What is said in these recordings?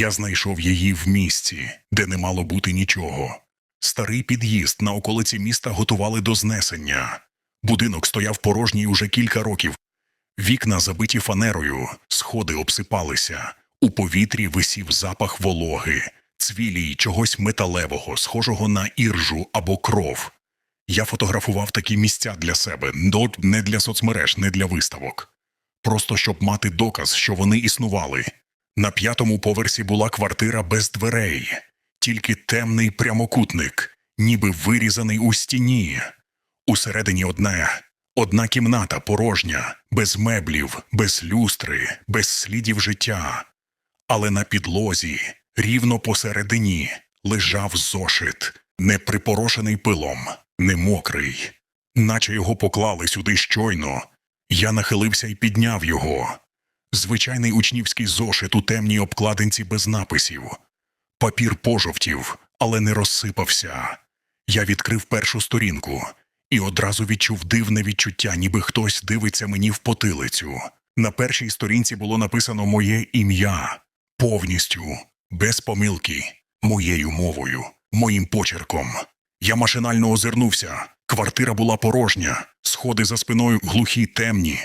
Я знайшов її в місці, де не мало бути нічого. Старий під'їзд на околиці міста готували до знесення. Будинок стояв порожній уже кілька років. Вікна забиті фанерою, сходи обсипалися. У повітрі висів запах вологи, цвілі й чогось металевого, схожого на іржу або кров. Я фотографував такі місця для себе, не для соцмереж, не для виставок. Просто щоб мати доказ, що вони існували. На п'ятому поверсі була квартира без дверей, тільки темний прямокутник, ніби вирізаний у стіні. Усередині одне, одна кімната порожня, без меблів, без люстри, без слідів життя. Але на підлозі, рівно посередині, лежав зошит, не припорошений пилом, не мокрий, наче його поклали сюди щойно. Я нахилився і підняв його. Звичайний учнівський зошит у темній обкладинці без написів. Папір пожовтів, але не розсипався. Я відкрив першу сторінку і одразу відчув дивне відчуття, ніби хтось дивиться мені в потилицю. На першій сторінці було написано моє ім'я повністю, без помилки, моєю мовою, моїм почерком. Я машинально озирнувся. Квартира була порожня, сходи за спиною глухі, темні.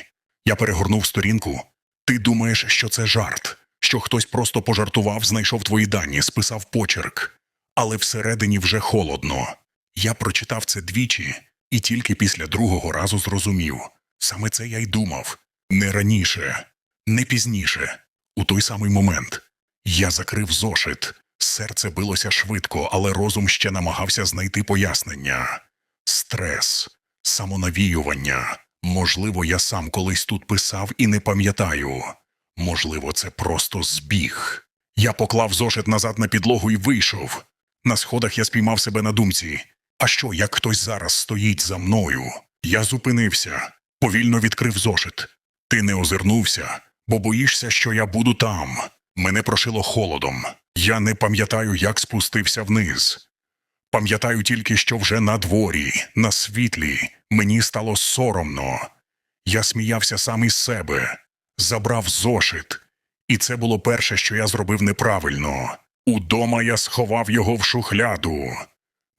Я перегорнув сторінку. Ти думаєш, що це жарт, що хтось просто пожартував, знайшов твої дані, списав почерк. Але всередині вже холодно. Я прочитав це двічі і тільки після другого разу зрозумів. Саме це я й думав. Не раніше, не пізніше, у той самий момент. Я закрив зошит. Серце билося швидко, але розум ще намагався знайти пояснення. Стрес, самонавіювання. Можливо, я сам колись тут писав і не пам'ятаю. Можливо, це просто збіг. Я поклав зошит назад на підлогу і вийшов. На сходах я спіймав себе на думці. А що, як хтось зараз стоїть за мною? Я зупинився, повільно відкрив зошит. Ти не озирнувся, бо боїшся, що я буду там. Мене прошило холодом. Я не пам'ятаю, як спустився вниз. Пам'ятаю тільки, що вже на дворі, на світлі, мені стало соромно. Я сміявся сам із себе, забрав зошит. І це було перше, що я зробив неправильно. Удома я сховав його в шухляду,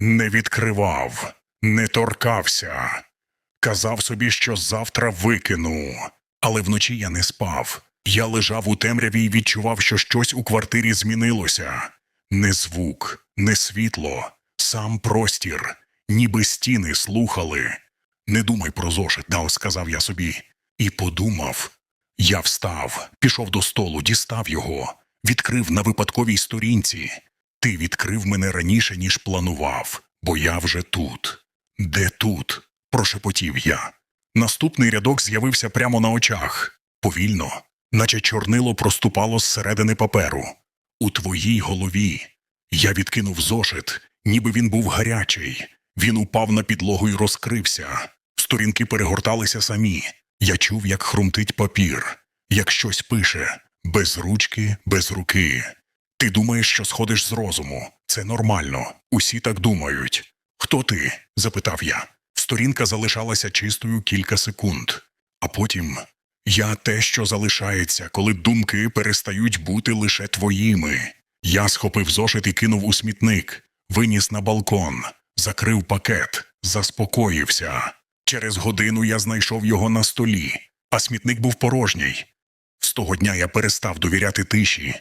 не відкривав, не торкався. Казав собі, що завтра викину. Але вночі я не спав. Я лежав у темряві і відчував, що щось у квартирі змінилося. Не звук, не світло, сам простір, ніби стіни слухали. Не думай про зошит, Дао, сказав я собі, і подумав. Я встав, пішов до столу, дістав його, відкрив на випадковій сторінці. Ти відкрив мене раніше, ніж планував, бо я вже тут. Де тут? прошепотів я. Наступний рядок з'явився прямо на очах, повільно, наче чорнило проступало зсередини паперу. У твоїй голові. Я відкинув зошит, ніби він був гарячий. Він упав на підлогу і розкрився. Сторінки перегорталися самі. Я чув, як хрумтить папір, як щось пише, без ручки, без руки. Ти думаєш, що сходиш з розуму. Це нормально. Усі так думають. Хто ти? запитав я. Сторінка залишалася чистою кілька секунд. А потім я те, що залишається, коли думки перестають бути лише твоїми. Я схопив зошит і кинув у смітник, виніс на балкон, закрив пакет, заспокоївся. Через годину я знайшов його на столі, а смітник був порожній. З того дня я перестав довіряти тиші,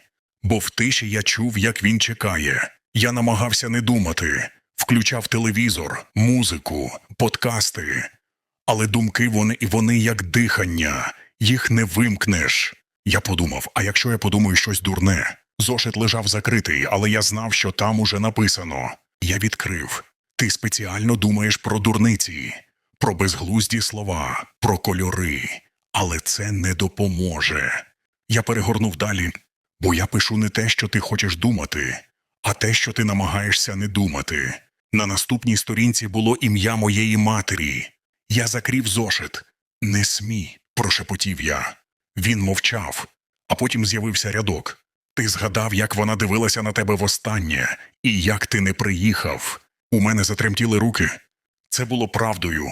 бо в тиші я чув, як він чекає. Я намагався не думати, включав телевізор, музику, подкасти. Але думки вони і вони як дихання, їх не вимкнеш. Я подумав, а якщо я подумаю щось дурне? Зошит лежав закритий, але я знав, що там уже написано. Я відкрив. Ти спеціально думаєш про дурниці, про безглузді слова, про кольори. Але це не допоможе. Я перегорнув далі, бо я пишу не те, що ти хочеш думати, а те, що ти намагаєшся не думати. На наступній сторінці було ім'я моєї матері. Я закрів зошит. Не смій, прошепотів я. Він мовчав, а потім з'явився рядок. Ти згадав, як вона дивилася на тебе востаннє, і як ти не приїхав. У мене затремтіли руки. Це було правдою.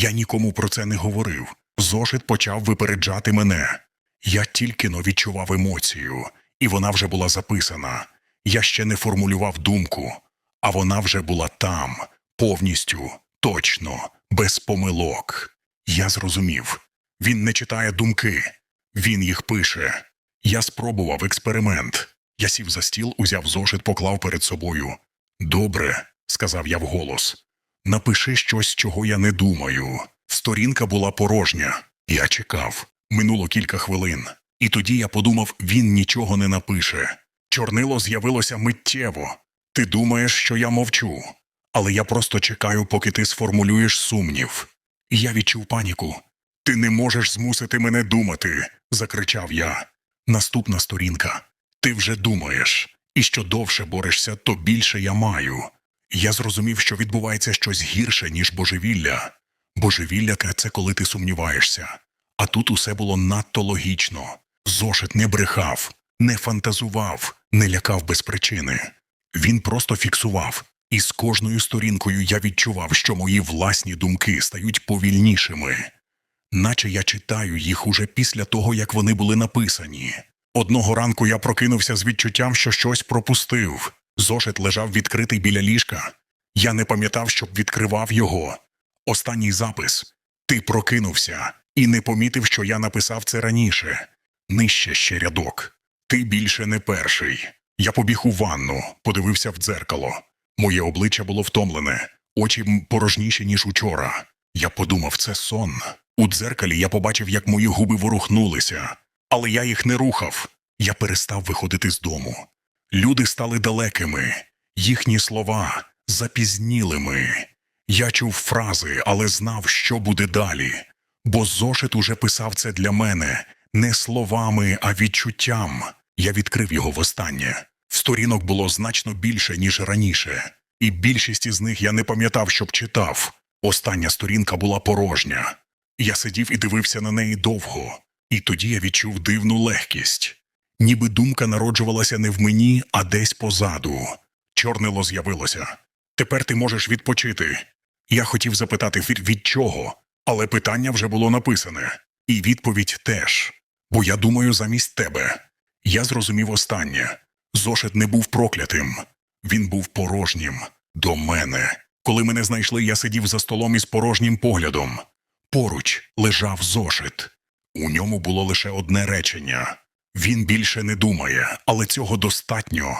Я нікому про це не говорив. Зошит почав випереджати мене. Я тільки но відчував емоцію, і вона вже була записана. Я ще не формулював думку, а вона вже була там, повністю, точно, без помилок. Я зрозумів. Він не читає думки, він їх пише. Я спробував експеримент. Я сів за стіл, узяв зошит, поклав перед собою. Добре, сказав я вголос. Напиши щось, чого я не думаю. Сторінка була порожня. Я чекав. Минуло кілька хвилин. І тоді я подумав, він нічого не напише. Чорнило з'явилося миттєво. Ти думаєш, що я мовчу, але я просто чекаю, поки ти сформулюєш сумнів. І я відчув паніку. Ти не можеш змусити мене думати, закричав я. Наступна сторінка. Ти вже думаєш, і що довше борешся, то більше я маю. Я зрозумів, що відбувається щось гірше, ніж божевілля. Божевілля – це коли ти сумніваєшся. А тут усе було надто логічно. Зошит не брехав, не фантазував, не лякав без причини. Він просто фіксував, і з кожною сторінкою я відчував, що мої власні думки стають повільнішими. Наче я читаю їх уже після того, як вони були написані. Одного ранку я прокинувся з відчуттям, що щось пропустив. Зошит лежав відкритий біля ліжка. Я не пам'ятав, щоб відкривав його. Останній запис Ти прокинувся і не помітив, що я написав це раніше. Нижче ще рядок. Ти більше не перший. Я побіг у ванну, подивився в дзеркало. Моє обличчя було втомлене, очі порожніші, ніж учора. Я подумав, це сон. У дзеркалі я побачив, як мої губи ворухнулися, але я їх не рухав. Я перестав виходити з дому. Люди стали далекими, їхні слова запізнілими. Я чув фрази, але знав, що буде далі. Бо зошит уже писав це для мене не словами, а відчуттям. Я відкрив його востаннє. Сторінок було значно більше, ніж раніше, і більшість із них я не пам'ятав, щоб читав. Остання сторінка була порожня. Я сидів і дивився на неї довго, і тоді я відчув дивну легкість. Ніби думка народжувалася не в мені, а десь позаду. Чорнило з'явилося. Тепер ти можеш відпочити. Я хотів запитати від, чого, але питання вже було написане, і відповідь теж. Бо я думаю замість тебе. Я зрозумів останнє. Зошит не був проклятим, він був порожнім до мене. Коли мене знайшли, я сидів за столом із порожнім поглядом. Поруч лежав зошит. У ньому було лише одне речення. Він більше не думає, але цього достатньо.